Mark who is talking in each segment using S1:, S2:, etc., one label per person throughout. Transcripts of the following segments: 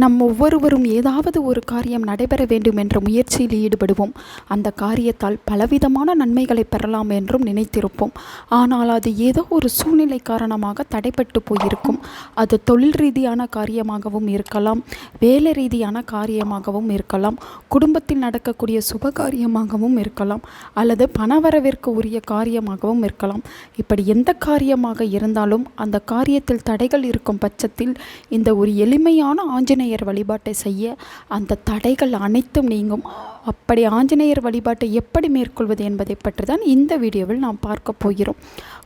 S1: நம் ஒவ்வொருவரும் ஏதாவது ஒரு காரியம் நடைபெற வேண்டும் என்ற முயற்சியில் ஈடுபடுவோம். அந்த காரியத்தால் பலவிதமான நன்மைகளை பெறலாம் என்றும் நினைத்திருப்போம். ஆனால் அது ஏதோ ஒரு சூழ்நிலை காரணமாக தடைப்பட்டு போயிருக்கும். அது தொழில் ரீதியான காரியமாகவும் இருக்கலாம் வேலை ரீதியான காரியமாகவும் இருக்கலாம் குடும்பத்தில் நடக்கக்கூடிய சுப காரியமாகவும் இருக்கலாம் அல்லது பணவரவிற்கு உரிய காரியமாகவும் இருக்கலாம். இப்படி எந்த காரியமாக இருந்தாலும் அந்த காரியத்தில் தடைகள் இருக்கும் பட்சத்தில் இந்த ஒரு எளிமையான ஆஞ்சநேயர் வழிபாட்டை செய்ய அந்த தடைகள் அனைத்தும் நீங்கும். அப்படி ஆஞ்சநேயர் வழிபாட்டை எப்படி மேற்கொள்வது என்பதை பற்றி தான் இந்த வீடியோவில் நாம் பார்க்க போகிறோம்.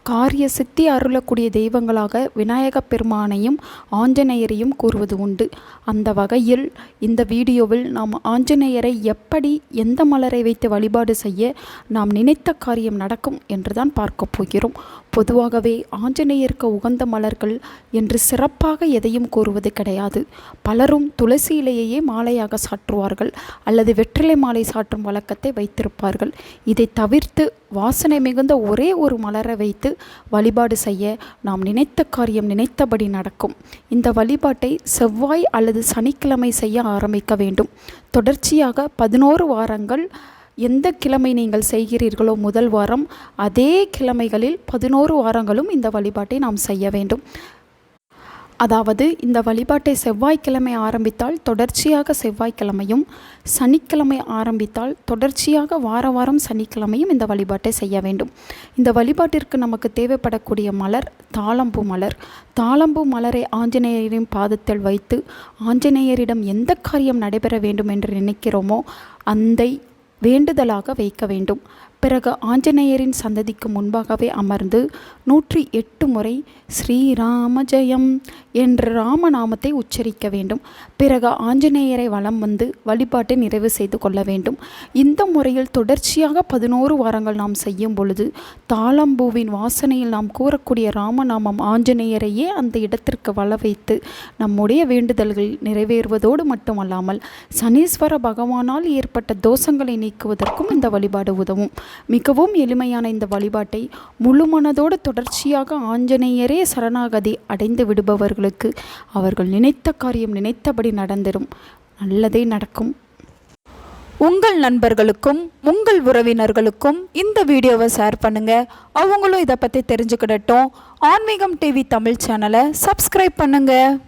S1: காரிய சித்தி அருளக்கூடிய தெய்வங்களாக விநாயகப் பெருமானையும் ஆஞ்சநேயரையும் கூறுவது உண்டு. அந்த வகையில் இந்த வீடியோவில் நாம் ஆஞ்சநேயரை எப்படி எந்த மலரை வைத்து வழிபாடு செய்ய நாம் நினைத்த காரியம் நடக்கும் என்று தான் பார்க்க போகிறோம். பொதுவாகவே ஆஞ்சநேயருக்கு உகந்த மலர்கள் என்று சிறப்பாக எதையும் கூறுவது கிடையாது. பலரும் துளசி இலையையே மாலையாக சாற்றுவார்கள் அல்லது வெற்றிலை மாலை சாற்றும் வழக்கத்தை வைத்திருப்பார்கள். இதை தவிர்த்து வாசனை மிகுந்த ஒரே ஒரு மலரை வைத்து வழிபாடு செய்ய நாம் நினைத்த காரியம் நினைத்தபடி நடக்கும். இந்த வழிபாட்டை செவ்வாய் அல்லது சனிக்கிழமை செய்ய ஆரம்பிக்க வேண்டும். தொடர்ச்சியாக பதினோரு வாரங்கள் எந்த கிழமை நீங்கள் செய்கிறீர்களோ முதல் வாரம் அதே கிழமைகளில் பதினோரு வாரங்களும் இந்த வழிபாட்டை நாம் செய்ய வேண்டும். அதாவது இந்த வழிபாட்டை செவ்வாய்க்கிழமை ஆரம்பித்தால் தொடர்ச்சியாக செவ்வாய்க்கிழமையும் சனிக்கிழமை ஆரம்பித்தால் தொடர்ச்சியாக வார வாரம் சனிக்கிழமையும் இந்த வழிபாட்டை செய்ய வேண்டும். இந்த வழிபாட்டிற்கு நமக்கு தேவைப்படக்கூடிய மலர் தாளம்பூ மலர். தாளம்பூ மலரை ஆஞ்சநேயரின் பாதத்தில் வைத்து ஆஞ்சநேயரிடம் எந்த காரியம் நடைபெற வேண்டும் என்று நினைக்கிறோமோ அந்த வேண்டுதலாக வைக்க வேண்டும். பிறகு ஆஞ்சநேயரின் சந்ததிக்கு முன்பாகவே அமர்ந்து நூற்றி எட்டு முறை ஸ்ரீராம ஜெயம் என்ற ராமநாமத்தை உச்சரிக்க வேண்டும். பிறகு ஆஞ்சநேயரை வலம் வந்து வழிபாட்டை நிறைவு செய்து கொள்ள வேண்டும். இந்த முறையில் தொடர்ச்சியாக பதினோரு வாரங்கள் நாம் செய்யும் பொழுது தாளம்பூவின் வாசனையில் நாம் கூறக்கூடிய ராமநாமம் ஆஞ்சநேயரையே அந்த இடத்திற்கு வள வைத்து நம்முடைய வேண்டுதல்கள் நிறைவேறுவதோடு மட்டுமல்லாமல் சனீஸ்வர பகவானால் ஏற்பட்ட தோஷங்களை நீக்குவதற்கும் இந்த வழிபாடு உதவும். மிகவும் எளிமையான இந்த வழிபாட்டை முழு மனதோடு தொடர்ச்சியாக ஆஞ்சநேயரே சரணாகதி அடைந்து விடுபவர்களுக்கு அவர்கள் நினைத்த காரியம் நினைத்தபடி நடந்திடும் நல்லதே நடக்கும். உங்கள் நண்பர்களுக்கும் உங்கள் உறவினர்களுக்கும் இந்த வீடியோவை ஷேர் பண்ணுங்க. அவங்களும் இதை பற்றி தெரிஞ்சுக்கிடட்டும். ஆன்மீகம் டிவி தமிழ் சேனலை சப்ஸ்கிரைப் பண்ணுங்கள்